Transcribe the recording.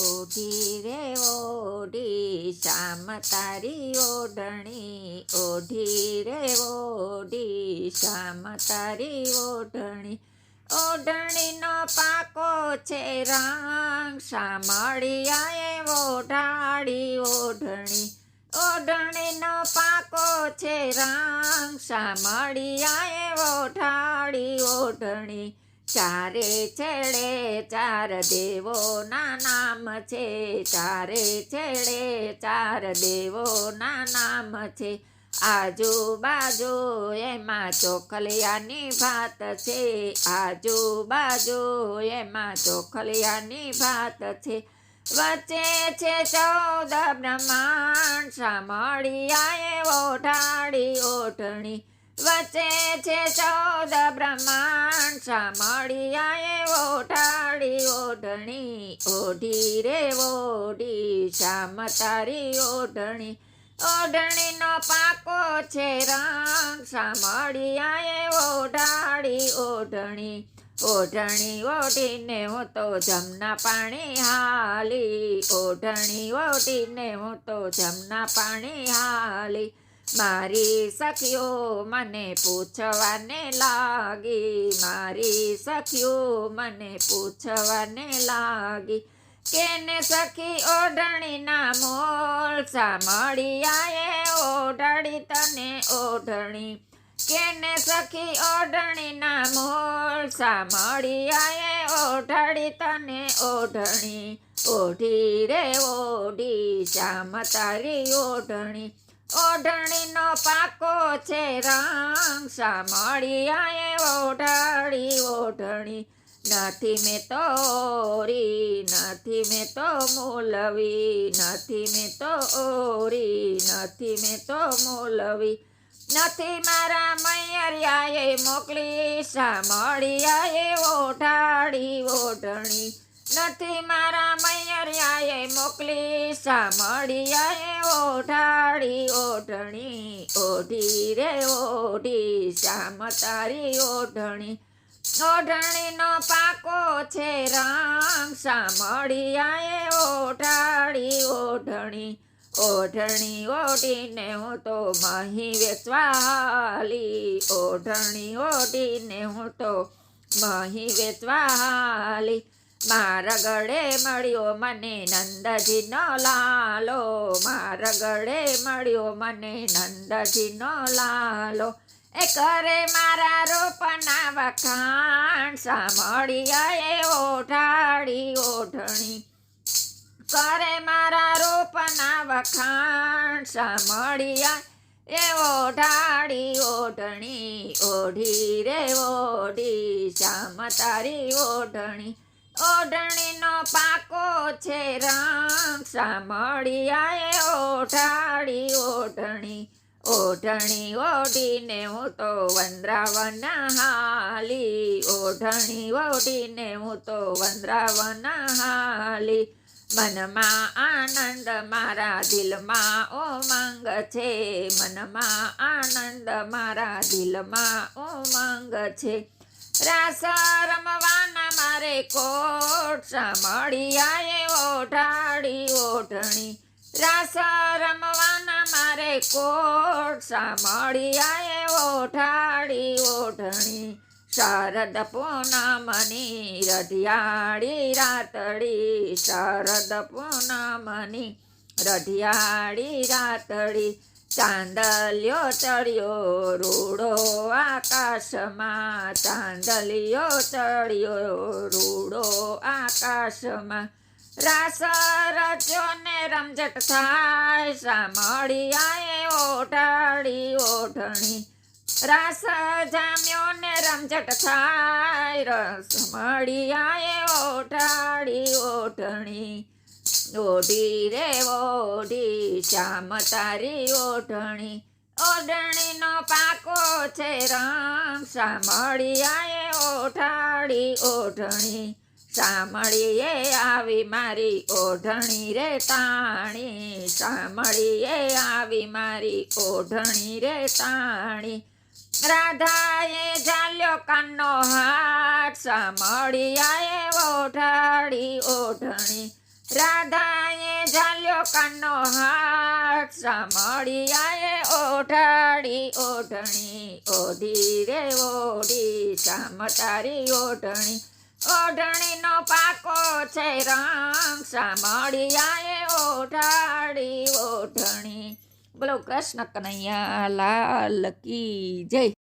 ઓઢી રે, ઓઢી, શામ તારી ઓઢણી. ઓઢી રે, ઓઢી, શામ તારી ઓઢણી. ઓઢણીનો પાકો છે રંગ શામળિયાએ ઓઢાડી ઓઢણી. ઓઢણીનો પાકો છે રંગ શામળિયાએ ઓઢાડી ઓઢણી. ચારે છેડે ચાર દેવોના નામ છે. ચારે છેડે ચાર દેવોના નામ છે. આજુબાજુ એમાં ચોખલિયાની ભાત છે. આજુબાજુ એમાં ચોખલિયાની ભાત છે. વચ્ચે છે ચૌદ બ્રહ્માંડ, સામળિયાએ ઓઢાડી ઓઢણી. વચ્ચે છે ચૌદ બ્રહ્માંડ સામળિયાએ ઓઢાડી ઓઢણી, ઓઢી રે ઓઢી, શ્યામ તારી ઓઢણી. ઓઢણીનો પાકો છે રંગ સામળિયાએ ઓઢાડી ઓઢણી. ઓઢણી ઓઢીને હું તો જમના પાણી હાલી. ઓઢણી ઓઢીને હું તો જમના પાણી હાલી. મારી સખીઓ મને પૂછવાને લાગી, મારી સખીઓ મને પૂછવાને લાગી. કેને સખી ઓઢણીના મોલ સામળિયાએ ઓઢાડી તને ઓઢણી. કેને સખી ઓઢણીના મોલ સામળિયાએ ઓઢાડી તને ઓઢણી. ઓઢી રે, ઓઢી, શ્યામ તારી ઓઢણી. ઓઢણીનો પાકો છે રંગ આયે ઓઢાળી ઓઢણી. નથી મેં તો ઓરી, નથી મેં તો મોલવી, નથી મેં તો ઓરી, નથી મેં તો મોલવી. નથી મારા મૈયરિયાએ મોકલી સામળિયાએ ઓઢાળી ઓઢણી. નથી મારા મૈયરિયાએ મોકલી સામળિયાએ ઓઢાડી ઓઢણી, ઓઢી રે, ઓઢી શ્યામ તારી ઓઢણી. ઓઢણીનો પાકો છે રામ સામળિયાએ ઓઢાડી ઓઢણી ઓઢણી ઓઢીને હું તો મહી વેચવાલી. ઓઢણી ઓઢીને હું તો મહી વેચવા હાલી મારા ગળે મળ્યો મને નંદજીનો લાલો. મારા ગળે મળ્યો મને નંદજીનો લાલો. એ કરે મારા રોપના વખાણ. સામળિયાએ ઓઢાડી ઓઢણી. કરે મારા રોપના વખાણ. સામળિયા એ ઓઢાડી ઓઢણી. ઓઢી રે ઓઢી, શ્યામ તારી ઓઢણી. ઓઢણીનો પાકો છે રંગ સામળિયાએ ઓઢાડી ઓઢણી ઓઢણી ઓઢીને હું તો વંદ્રાવન હાલી ઓઢણી ઓઢીને હું તો વંદ્રાવન હાલી મનમાં આનંદ મારા દિલમાં ઉમંગ છે, મનમાં આનંદ મારા દિલમાં ઉમંગ છે. રાસ રમવાના મારે કોટ સામળિયાએ ઓઢાડી ઓઢણી. રાસ રમવાના મારે કોટ સામળિયાએ ઓઢાડી ઓઢણી. શરદ પૂનમની રઢિયાળી રાતડી શરદ પૂનમની રઢિયાળી રાતડી ચાંદલિયો ચડ્યો રૂડો આકાશમાં. ચાંદલિયો ચડ્યો રૂડો આકાશમાં. રાસ રચ્યો ને રમઝટ થાય સામળિયાએ ઓઢાડી ઓઢણી. રાસ જામ્યો ને રમઝટ થાય રસ મળિયાએ ઓઢાડી ઓઢણી. ઓઢી રેવો શ્યામ તારી ઓઢણી, ઓઢણીનો પાકો છે રામ. સામળિયાએ ઓઢાડી ઓઢણી સામળીએ આવી મારી ઓઢણી રે તાણી. સામળીએ આવી મારી ઓઢણી રે તાણી. રાધાએ ઝાલ્યો કાનનો હાથ સામળિયાએ ઓઢાડી ઓઢણી. રાધાએ ઝાલ્યો કાનનો હાથ સામળિયાએ ઓઢાડી, ઓઢણી, ઓઢી રે, ઓઢી તારી ઓઢણી. ઓઢણીનો પાકો છે રંગ સામળિયાએ ઓઢાડી, ઓઢણી. બોલો કૃષ્ણ કનૈયા, લાલ કી જય.